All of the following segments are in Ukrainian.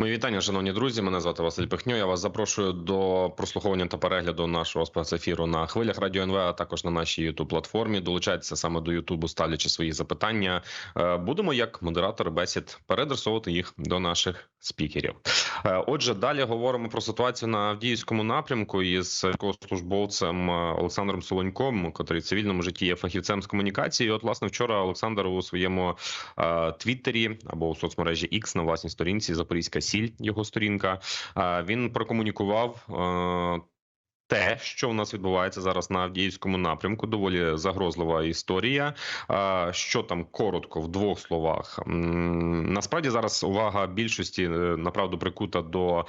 Мої вітання, шановні друзі. Мене звати Василь Пихньо. Я вас запрошую до прослуховування та перегляду нашого спецефіру на хвилях Радіо НВ, а також на нашій youtube платформі. Долучайтеся саме до Ютубу, ставлячи свої запитання. Е, Будемо як модератор бесід передресовувати їх до наших спікерів. Е, Отже, далі говоримо про ситуацію на Авдіївському напрямку із військовослужбовцем е, Олександром Солоньком, який в цивільному житті є фахівцем з комунікації. І От, власне, вчора Олександр у своєму е, твіттері або у соцмережі X на власній сторінці Запорізька Сіль, його сторінка. Він прокомунікував. Те, що у нас відбувається зараз на Авдіївському напрямку, доволі загрозлива історія. Що там коротко в двох словах? Насправді зараз увага більшості е, направду прикута до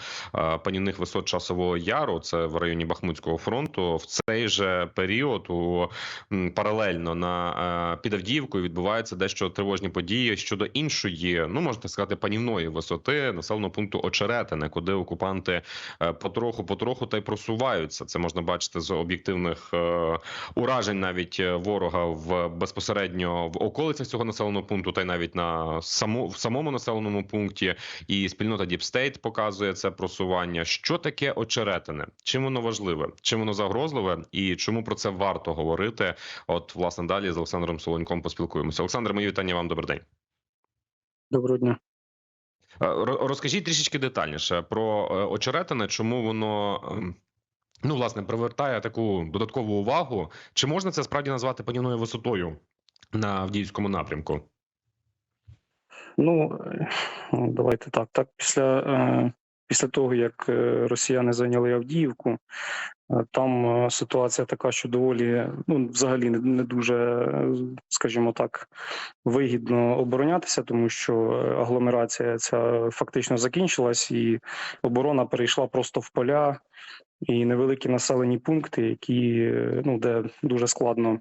панівних висот часового яру. Це в районі Бахмутського фронту. В цей же період у паралельно на е, під Авдіївкою відбуваються дещо тривожні події щодо іншої, ну можна сказати, панівної висоти населеного пункту Очеретине, куди окупанти е, потроху, потроху та й просуваються. Це можна бачити з об'єктивних е, уражень, навіть е, ворога в безпосередньо в околицях цього населеного пункту, та й навіть на саму в самому населеному пункті. І спільнота Deep State показує це просування. Що таке очеретине? Чим воно важливе? Чим воно загрозливе? І чому про це варто говорити? От власне далі з Олександром Солоньком поспілкуємося. Олександр, мої вітання вам. Добрий день. Доброго дня. Е, Розкажіть трішечки детальніше про очеретине, чому воно ем, ну власне привертає таку додаткову увагу. Чи можна це справді назвати панівною висотою на Авдіївському напрямку? Ну е, давайте так. Так, після, е, після того, як е, росіяни зайняли Авдіївку, там ситуація така, що доволі ну, взагалі не, дуже, скажімо так, вигідно оборонятися, тому що агломерація ця фактично закінчилась, і оборона перейшла просто в поля і невеликі населені пункти, які ну, де дуже складно.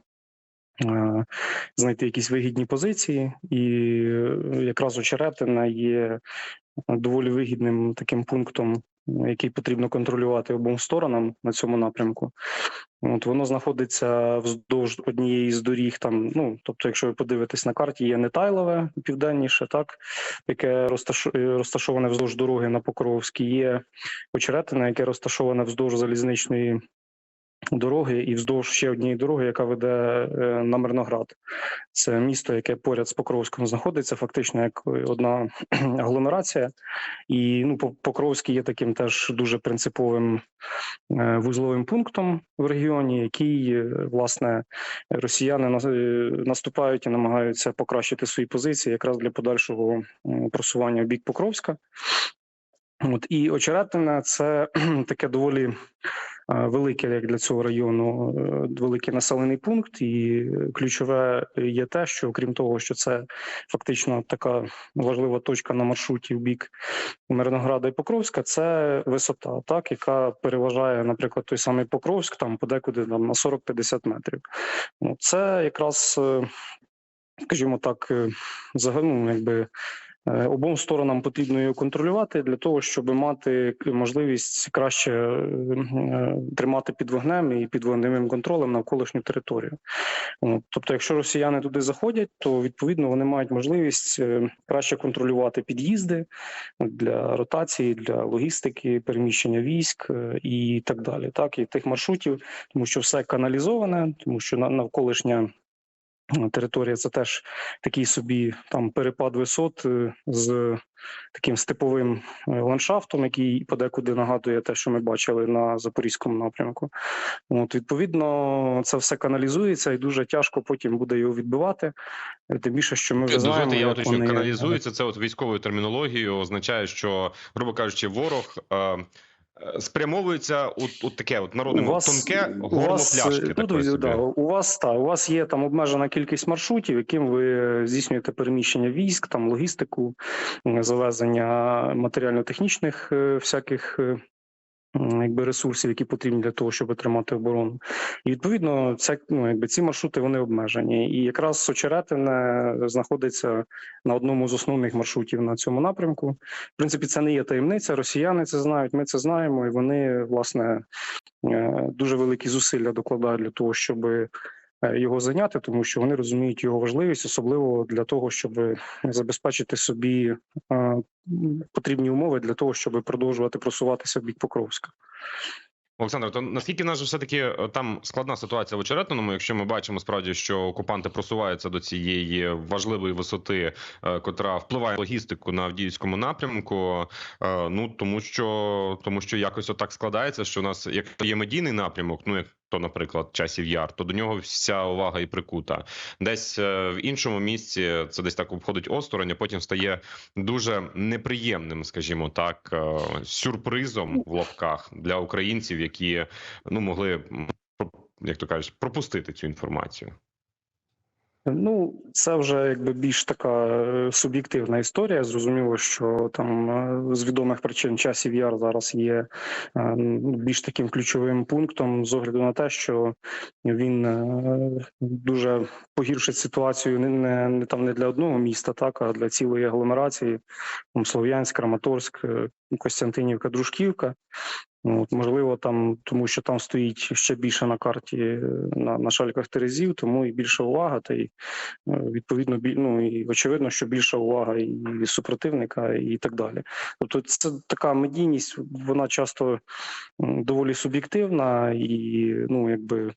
е, Знайти якісь вигідні позиції, і е, якраз очеретина є доволі вигідним таким пунктом, який потрібно контролювати обом сторонам на цьому напрямку. От воно знаходиться вздовж однієї з доріг. Там, ну тобто, якщо ви подивитесь на карті, є Нетайлове південніше, так яке розташоване вздовж дороги на Покровській, є очеретина, яке розташоване вздовж залізничної дороги і вздовж ще однієї дороги, яка веде е, на Мирноград. Це місто, яке поряд з Покровськом знаходиться, фактично як одна агломерація. І ну, По- Покровський є таким теж дуже принциповим е, вузловим пунктом в регіоні, який е, власне росіяни е, наступають і намагаються покращити свої позиції якраз для подальшого просування в бік Покровська. От і очеретина це таке доволі е, велике, як для цього району, е, великий населений пункт. І ключове є те, що окрім того, що це фактично така важлива точка на маршруті в бік Мирнограда і Покровська, це висота, так яка переважає, наприклад, той самий Покровськ, там подекуди там на 40-50 метрів. Ну, це якраз, е, скажімо так, е, загалом, якби. Е, Обом сторонам потрібно його контролювати для того, щоб мати можливість краще е, тримати під вогнем і під вогневим контролем навколишню територію. Тобто, якщо росіяни туди заходять, то відповідно вони мають можливість е, краще контролювати під'їзди для ротації, для логістики, переміщення військ і так далі. Так і тих маршрутів, тому що все каналізоване, тому що на- навколишня територія це теж такий собі там перепад висот е, з таким степовим е, ландшафтом, який подекуди нагадує те, що ми бачили на запорізькому напрямку. От відповідно, це все каналізується, і дуже тяжко потім буде його відбивати. Е, Тим більше, що ми вже знаємо, я уточню, вони- каналізується це от військовою термінологією. Означає, що, грубо кажучи, ворог. Е, е, Спрямовується у, у таке от народне тонке горло вас, е, пляшки. ну, да, у вас та у вас є там обмежена кількість маршрутів, яким ви здійснюєте переміщення військ, там логістику, завезення матеріально-технічних е, всяких. Якби ресурсів, які потрібні для того, щоб тримати оборону, і відповідно, це ну якби ці маршрути вони обмежені. І якраз Сочеретине знаходиться на одному з основних маршрутів на цьому напрямку. В принципі, це не є таємниця. Росіяни це знають, ми це знаємо, і вони власне е, дуже великі зусилля докладають для того, щоб е, його зайняти, тому що вони розуміють його важливість, особливо для того, щоб забезпечити собі е, потрібні умови для того, щоб продовжувати просуватися в бік Покровська. Олександр, то наскільки нас все таки там складна ситуація в очеретиному, якщо ми бачимо справді, що окупанти просуваються до цієї важливої висоти, е, котра впливає на логістику на Авдіївському напрямку, е, ну тому що тому що якось отак складається, що у нас як є медійний напрямок, ну як то, наприклад, часів яр, то до нього вся увага і прикута. Десь е, в іншому місці це десь так обходить осторонь, а потім стає дуже неприємним, скажімо так, е, сюрпризом в лапках для українців, які ну могли як то кажуть, пропустити цю інформацію. Ну, це вже якби більш така е, суб'єктивна історія. Зрозуміло, що там е, з відомих причин часів яр зараз є е, більш таким ключовим пунктом з огляду на те, що він дуже погіршить ситуацію не, не, не там не для одного міста, так а для цілої агломерації. Слов'янськ, Краматорськ, Костянтинівка, Дружківка. Ну, От, можливо, там, тому що там стоїть ще більше на карті е, на, на шальках Терезів, тому і більша увага, та й е, відповідно біль, ну, і очевидно, що більша увага і супротивника, і так далі. Тобто, це така медійність, вона часто доволі суб'єктивна і ну, якби.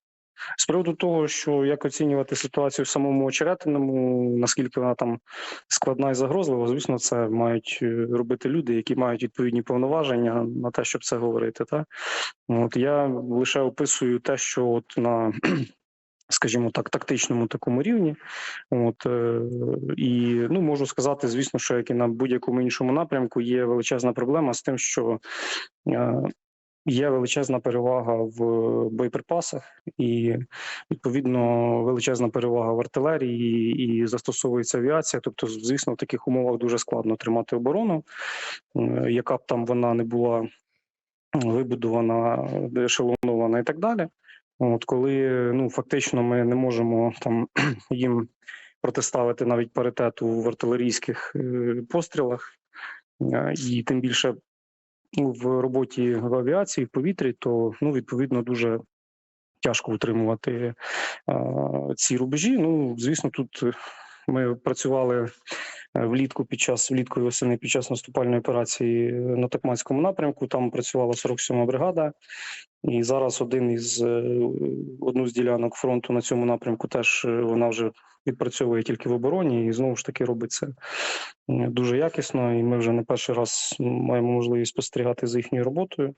З приводу того, що як оцінювати ситуацію в самому очеретиному, наскільки вона там складна і загрозлива, звісно, це мають е, робити люди, які мають відповідні повноваження на те, щоб це говорити. Та? От я лише описую те, що от на скажімо так, тактичному такому рівні. От е, і ну можу сказати, звісно, що як і на будь-якому іншому напрямку є величезна проблема з тим, що е, є величезна перевага в боєприпасах, і відповідно величезна перевага в артилерії, і застосовується авіація. Тобто, звісно, в таких умовах дуже складно тримати оборону, е, яка б там вона не була вибудована, ешелонована і так далі. От коли ну фактично ми не можемо там їм протиставити навіть паритету в артилерійських е, пострілах, е, і тим більше в роботі в авіації в повітрі, то ну відповідно дуже тяжко утримувати ці рубежі. Ну звісно, тут ми працювали влітку під час влітку і восени під час наступальної операції на Токманському напрямку. Там працювала 47-ма бригада. І зараз один із е, одну з ділянок фронту на цьому напрямку теж е, вона вже відпрацьовує тільки в обороні, і знову ж таки робить це е, дуже якісно. І ми вже не перший раз маємо можливість спостерігати за їхньою роботою.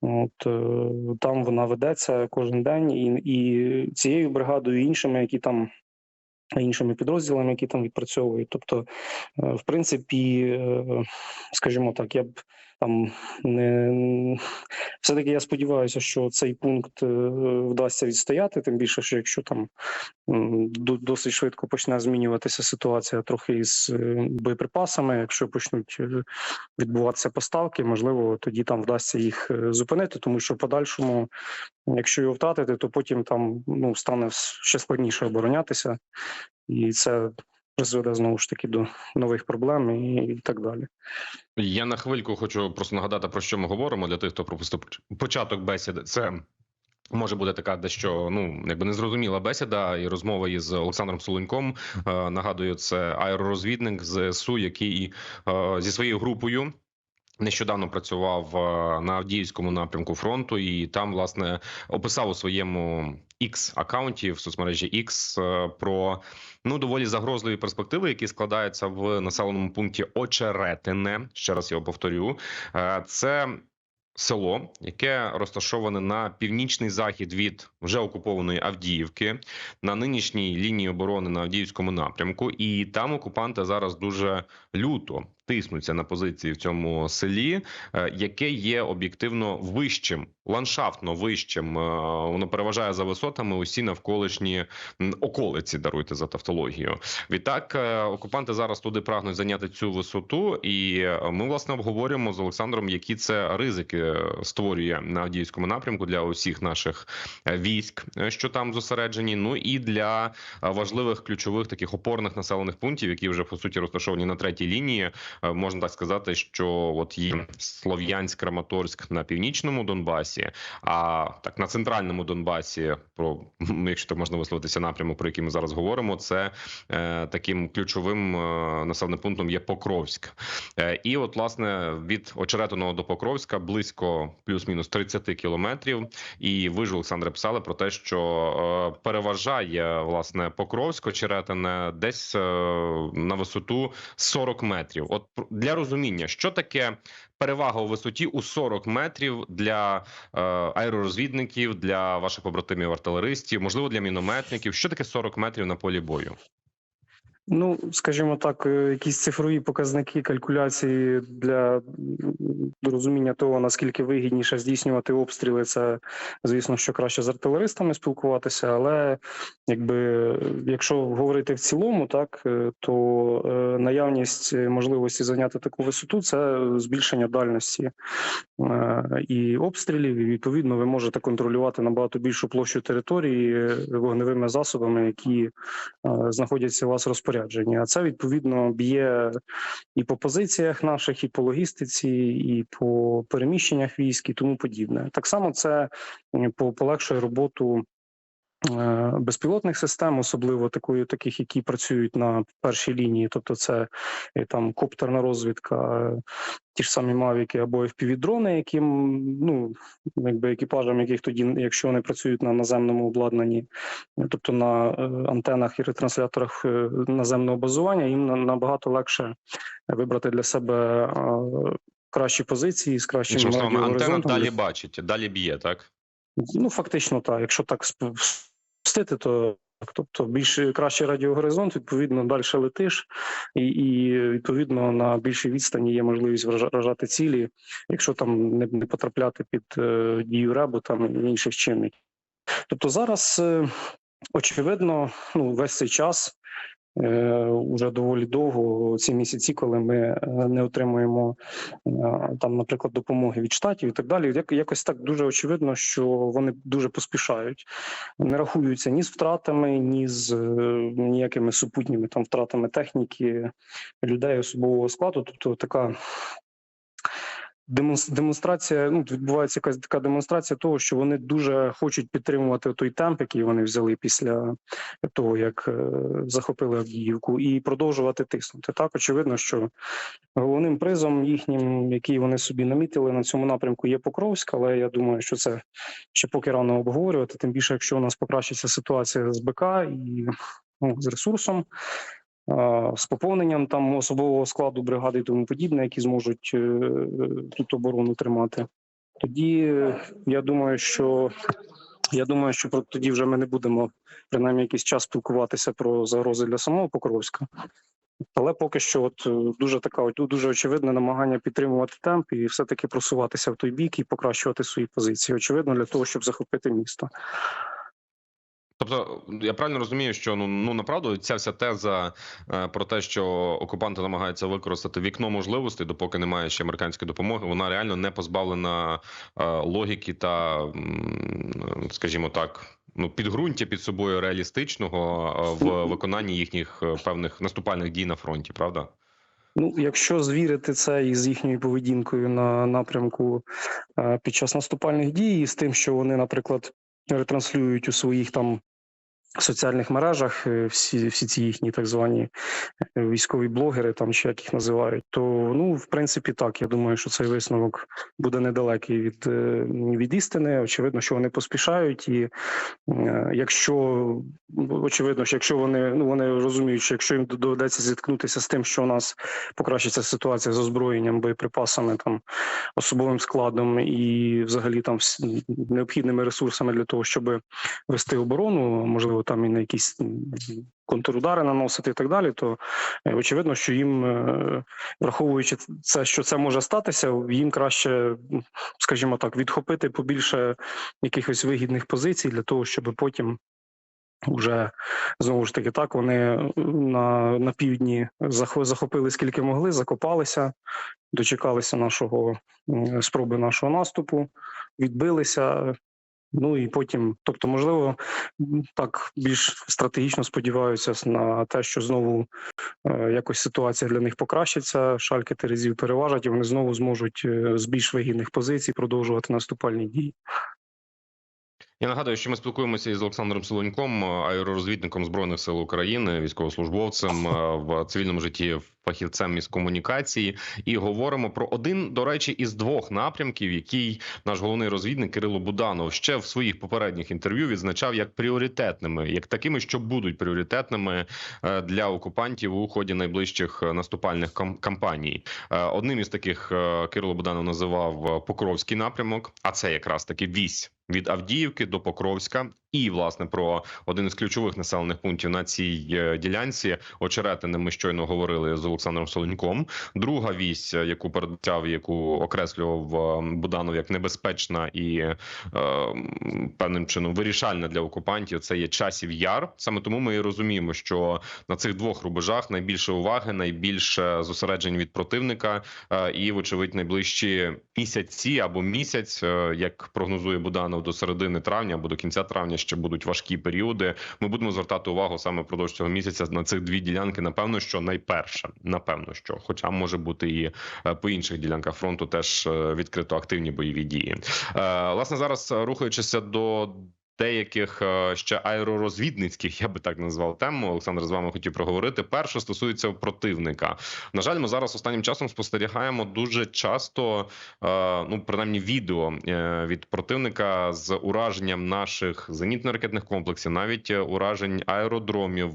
От е, там вона ведеться кожен день, і, і цією бригадою, і іншими, які там. Іншими підрозділами, які там відпрацьовують, тобто, е, в принципі, е, скажімо так, я б там не все таки я сподіваюся, що цей пункт е, вдасться відстояти. Тим більше, що якщо там досить швидко почне змінюватися ситуація трохи із е, боєприпасами, якщо почнуть е, відбуватися поставки, можливо, тоді там вдасться їх зупинити, тому що в подальшому, якщо його втратити, то потім там ну стане ще складніше оборонятися, і це призведе знову ж таки до нових проблем і, так далі. Я на хвильку хочу просто нагадати про що ми говоримо для тих, хто пропустив початок бесіди. Це може бути така дещо ну якби незрозуміла бесіда і розмова із Олександром Солоньком. Е, нагадую, це аеророзвідник з СУ, який е, зі своєю групою. Нещодавно працював е, на Авдіївському напрямку фронту, і там власне описав у своєму X акаунті в соцмережі X е, про ну доволі загрозливі перспективи, які складаються в населеному пункті Очеретине. Ще раз його повторю. Е, Це село, яке розташоване на північний захід від вже окупованої Авдіївки, на нинішній лінії оборони на Авдіївському напрямку, і там окупанти зараз дуже люто тиснуться на позиції в цьому селі, е, яке є об'єктивно вищим, ландшафтно вищим. Е, Воно переважає за висотами усі навколишні околиці. Даруйте за тавтологію. Відтак е, окупанти зараз туди прагнуть зайняти цю висоту, і ми власне обговорюємо з Олександром, які це ризики створює на Авдіївському напрямку для усіх наших військ, що там зосереджені. Ну і для важливих ключових таких опорних населених пунктів, які вже по суті розташовані на третій лінії. Е, можна так сказати, що от є Слов'янськ, Краматорськ на північному Донбасі, а так на центральному Донбасі, про якщо так можна висловитися напрямок, про який ми зараз говоримо, це е, таким ключовим е, населеним пунктом є Покровськ. Е, і от власне від Очеретиного до Покровська близько плюс-мінус 30 кілометрів. І ви ж Олександре писали про те, що е, переважає власне Покровськ Очеретине десь е, на висоту 40 метрів. От пр- для розуміння, що таке перевага у висоті у 40 метрів для е, аеророзвідників, для ваших побратимів артилеристів, можливо, для мінометників. Що таке 40 метрів на полі бою? Ну, скажімо так, е, якісь цифрові показники калькуляції для розуміння того, наскільки вигідніше здійснювати обстріли, це звісно, що краще з артилеристами спілкуватися. Але якби якщо говорити в цілому, так е, то е, наявність можливості зайняти таку висоту це збільшення дальності і обстрілів. І відповідно ви можете контролювати набагато більшу площу території вогневими засобами, які знаходяться у вас в розпорядженні. А це відповідно б'є і по позиціях наших, і по логістиці, і по переміщеннях військ, і тому подібне. Так само це по- полегшує роботу. Е, Безпілотних систем, особливо такої, таких, які працюють на першій лінії, тобто це е, там коптерна розвідка, е, ті ж самі мавіки або FPV-дрони, яким ну якби екіпажам, яких тоді, якщо вони працюють на наземному обладнанні, тобто на антенах і ретрансляторах наземного базування, їм набагато легше вибрати для себе кращі позиції з кращим Іншими антенна далі бачить, далі б'є, так? Ну фактично, так. Якщо так сп- то тобто більш краще радіогоризонт, відповідно, далі летиш, і, і відповідно на більшій відстані є можливість вражати цілі, якщо там не, не потрапляти під е, дію ребу там інших чинників. Тобто зараз, е, очевидно, ну весь цей час. Е, Уже доволі довго ці місяці, коли ми е, не отримуємо е, там, наприклад, допомоги від штатів і так далі. Як якось так дуже очевидно, що вони дуже поспішають, не рахуються ні з втратами, ні з ніякими супутніми там втратами техніки, людей особового складу. Тобто така демонстрація. Ну відбувається якась така демонстрація того, що вони дуже хочуть підтримувати той темп, який вони взяли після того, як е, захопили Авдіївку, і продовжувати тиснути. Так очевидно, що головним призом їхнім, який вони собі намітили на цьому напрямку, є Покровськ, але я думаю, що це ще поки рано обговорювати. Тим більше, якщо у нас покращиться ситуація з БК і ну, з ресурсом. З поповненням там особового складу бригади і тому подібне, які зможуть е, тут оборону тримати. Тоді е, я думаю, що я думаю, що про тоді вже ми не будемо принаймні якийсь час спілкуватися про загрози для самого Покровська. Але поки що, от е, дуже така дуже очевидне намагання підтримувати темп і все-таки просуватися в той бік і покращувати свої позиції. Очевидно, для того, щоб захопити місто. Тобто, я правильно розумію, що ну ну направду ця вся теза е, про те, що окупанти намагаються використати вікно можливостей, допоки немає ще американської допомоги, вона реально не позбавлена е, логіки та, скажімо так, ну підґрунтя під собою реалістичного е, в виконанні їхніх певних наступальних дій на фронті, правда? Ну, якщо звірити це із їхньою поведінкою на напрямку під час наступальних дій, і з тим, що вони, наприклад, ретранслюють у своїх там соціальних мережах е, всі, всі ці їхні так звані е, військові блогери, там чи як їх називають, то ну в принципі так. Я думаю, що цей висновок буде недалекий від, е, від істини. Очевидно, що вони поспішають, і якщо очевидно, що якщо вони ну вони розуміють, що якщо їм доведеться зіткнутися з тим, що у нас покращиться ситуація з озброєнням, боєприпасами, там особовим складом і взагалі там необхідними ресурсами для того, щоб вести оборону, можливо, там і на якісь контрудари наносити і так далі, то е, очевидно, що їм, е, враховуючи це, що це може статися, їм краще, скажімо так, відхопити побільше якихось вигідних позицій для того, щоб потім. Уже знову ж таки так. Вони на, на півдні захо- захопили скільки могли, закопалися, дочекалися нашого спроби нашого наступу, відбилися, Ну і потім, тобто, можливо, так більш стратегічно сподіваюся на те, що знову е, якось ситуація для них покращиться. Шальки Терезів переважать, і вони знову зможуть е, з більш вигідних позицій продовжувати наступальні дії. Я нагадую, що ми спілкуємося із Олександром Солоньком, аеророзвідником збройних сил України, військовослужбовцем е, в цивільному житті, фахівцем із комунікації, і говоримо про один, до речі, із двох напрямків, який наш головний розвідник Кирило Буданов ще в своїх попередніх інтерв'ю відзначав як пріоритетними, як такими, що будуть пріоритетними е, для окупантів у ході найближчих е, наступальних кам- кампаній. Е, Одним із таких Кирило Буданов називав Покровський напрямок, а це якраз таки вісь від Авдіївки до Покровська, і власне про один із ключових населених пунктів на цій е, ділянці Очеретине. Ми щойно говорили з Олександром Солоньком. Друга вісь, е, яку передбачав, яку окреслював е, Буданов як небезпечна і е, певним чином вирішальна для окупантів, це є часів яр. Саме тому ми і розуміємо, що на цих двох рубежах найбільше уваги, найбільше зосереджень від противника, е, і, вочевидь, найближчі місяці або місяць, е, як прогнозує Буданов, до середини травня або до кінця травня ще будуть важкі періоди. Ми будемо звертати увагу саме впродовж цього місяця на цих дві ділянки. Напевно, що найперше, напевно, що, хоча може бути і е, по інших ділянках фронту, теж е, відкрито активні бойові дії. Е, Власне, зараз рухаючися до. Деяких е, ще аеророзвідницьких, я би так назвав тему. Олександр з вами хотів проговорити. Перше стосується противника. На жаль, ми зараз останнім часом спостерігаємо дуже часто, е, ну принаймні, відео е, від противника з ураженням наших зенітно-ракетних комплексів, навіть уражень аеродромів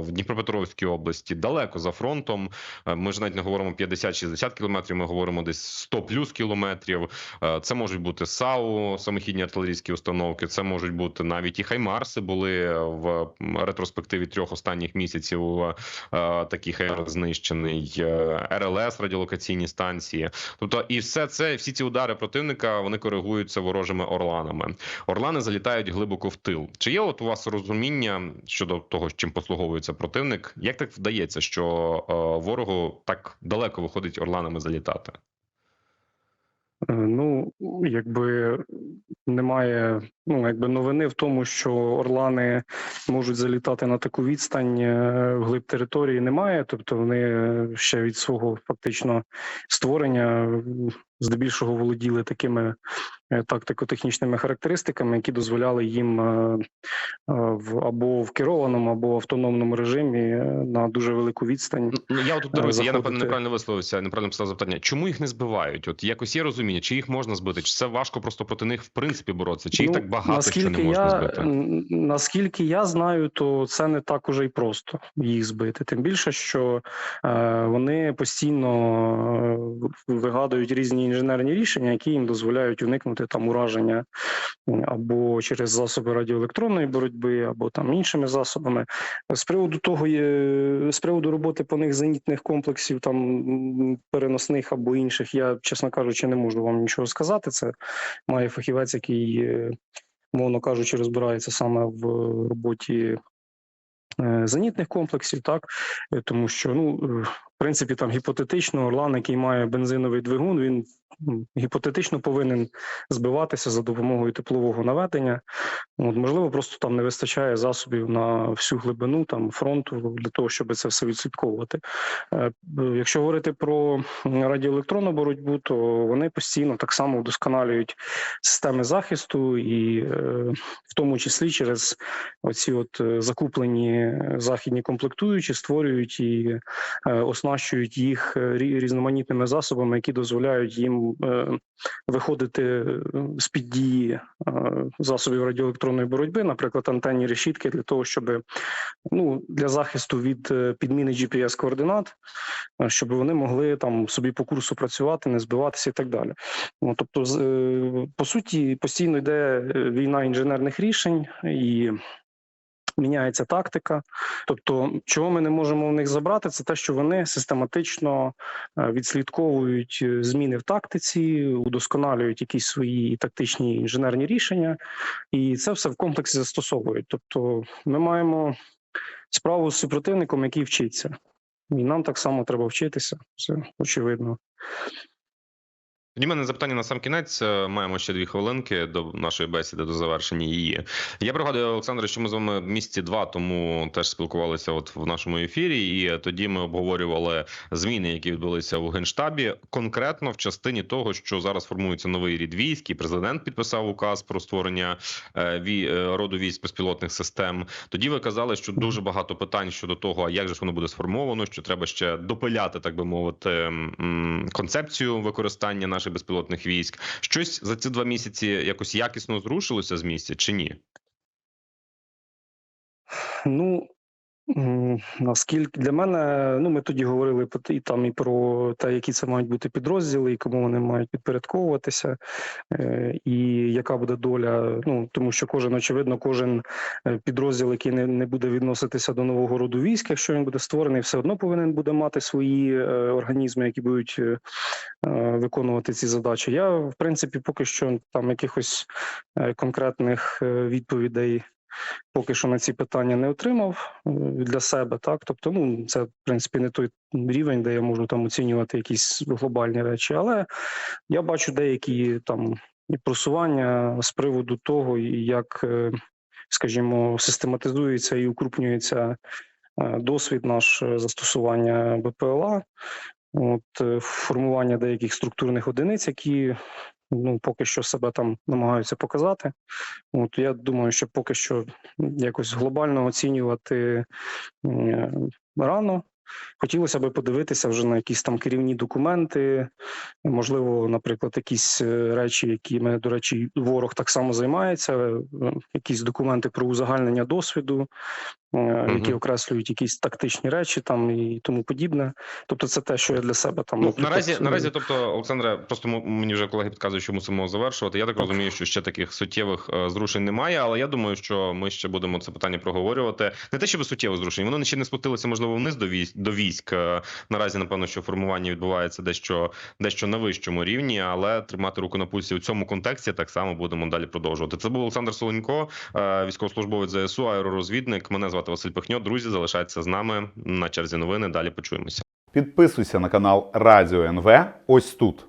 в Дніпропетровській області, далеко за фронтом. Ми ж навіть не говоримо 50-60 кілометрів. Ми говоримо десь 100 плюс кілометрів. Це можуть бути САУ, самохідні артилерійські установки. Це можуть бути навіть і Хаймарси були в ретроспективі трьох останніх місяців. е, Такий Хаймарс знищений, е, РЛС, радіолокаційні станції. Тобто, і все це, всі ці удари противника, вони коригуються ворожими орланами. Орлани залітають глибоко в тил. Чи є от у вас розуміння щодо того, чим послуговується противник? Як так вдається, що е, ворогу так далеко виходить орланами залітати? Е, Ну, якби немає ну, якби новини в тому, що орлани можуть залітати на таку відстань в вглиб території. Немає, тобто вони ще від свого фактично створення здебільшого володіли такими е, тактико-технічними характеристиками, які дозволяли їм е, е, в або в керованому, або в автономному режимі на дуже велику відстань. Ну я от дивися, я напевно неправильно висловився, неправильно поставив запитання. Чому їх не збивають? От якось є розуміння, чи їх можна збити? Чи це важко просто проти них в принципі боротися? Чи їх так багато, що не можна Ну, я, збити? Наскільки я знаю, то це не так уже й просто їх збити. Тим більше, що вони постійно вигадують різні інженерні рішення, які їм дозволяють уникнути там ураження або через засоби радіоелектронної боротьби, або там іншими засобами. З приводу того, є, з приводу роботи по них зенітних комплексів, там переносних або інших, я, чесно кажучи, не можу вам нічого сказати. Це має фахівець, який, е, мовно кажучи, розбирається саме в роботі е, зенітних комплексів, так Е, тому що ну е, в принципі там гіпотетично Орлан, який має бензиновий двигун, він гіпотетично повинен збиватися за допомогою теплового наведення. От, можливо, просто там не вистачає засобів на всю глибину там фронту для того, щоб це все відслідковувати. Е, Якщо говорити про радіоелектронну боротьбу, то вони постійно так само вдосконалюють системи захисту, і е, в тому числі через оці от е, закуплені західні комплектуючі створюють і е, оснащують їх е, різноманітними засобами, які дозволяють їм е, виходити е, з під дії засобів радіоелектронної боротьби, наприклад, антенні решітки для того, щоб ну для захисту від підміни GPS координат, щоб вони могли там собі по курсу працювати, не збиватися і так далі. Ну, тобто, по суті, постійно йде війна інженерних рішень і. Міняється тактика, тобто, чого ми не можемо в них забрати, це те, що вони систематично е, відслідковують е, зміни в тактиці, удосконалюють якісь свої тактичні інженерні рішення, і це все в комплексі застосовують. Тобто, ми маємо справу з супротивником, який вчиться, і нам так само треба вчитися. Це очевидно. Тоді мене запитання на сам кінець. Е, Маємо ще дві хвилинки до нашої бесіди, до завершення її. Я пригадую, Олександре, що ми з вами місяці два тому теж спілкувалися от в нашому ефірі, і тоді ми обговорювали зміни, які відбулися у генштабі, конкретно в частині того, що зараз формується новий рід військ, і президент підписав указ про створення е, е, роду військ безпілотних систем. Тоді ви казали, що дуже багато питань щодо того, а як же воно буде сформовано, що треба ще допиляти, так би мовити, концепцію використання наших безпілотних військ. Щось за ці два місяці якось якісно зрушилося з місця чи ні? Ну наскільки для мене, ну ми тоді говорили і там і про те, які це мають бути підрозділи, і кому вони мають підпорядковуватися, е, і яка буде доля. Ну тому що кожен, очевидно, кожен е, підрозділ, який не, не буде відноситися до нового роду військ, якщо він буде створений, все одно повинен буде мати свої е, організми, які будуть виконувати ці задачі. Я в принципі поки що там якихось конкретних відповідей поки що на ці питання не отримав е, для себе. Так, тобто, ну це в принципі не той рівень, де я можу там оцінювати якісь глобальні речі, але я бачу деякі там і просування з приводу того, як, е, скажімо, систематизується і укрупнюється е, досвід наш застосування БПЛА. От формування деяких структурних одиниць, які ну поки що себе там намагаються показати. От я думаю, що поки що якось глобально оцінювати е, рано. Хотілося б подивитися вже на якісь там керівні документи, можливо, наприклад, якісь е, речі, якими, до речі, ворог так само займається, е, якісь документи про узагальнення досвіду, які окреслюють якісь тактичні речі там і тому подібне. Тобто, це те, що я для себе там Ну наразі, е, наразі, тобто, Олександре, просто мені вже колеги підказують, що мусимо завершувати. Я так розумію, що ще таких суттєвих е, зрушень немає, але я думаю, що ми ще будемо це питання проговорювати. Не те, щоб суттєвих зрушень, воно ще не спустилося, можливо, вниз до військ до військ. Е, Наразі, напевно, що формування відбувається дещо дещо на вищому рівні, але тримати руку на пульсі у цьому контексті так само будемо далі продовжувати. Це був Олександр Солонько, е, військовослужбовець ЗСУ, аеророзвідник. Мене звати Василь Пихньо. Друзі, залишайтеся з нами на черзі новини. Далі почуємося. Підписуйся на канал Радіо НВ ось тут.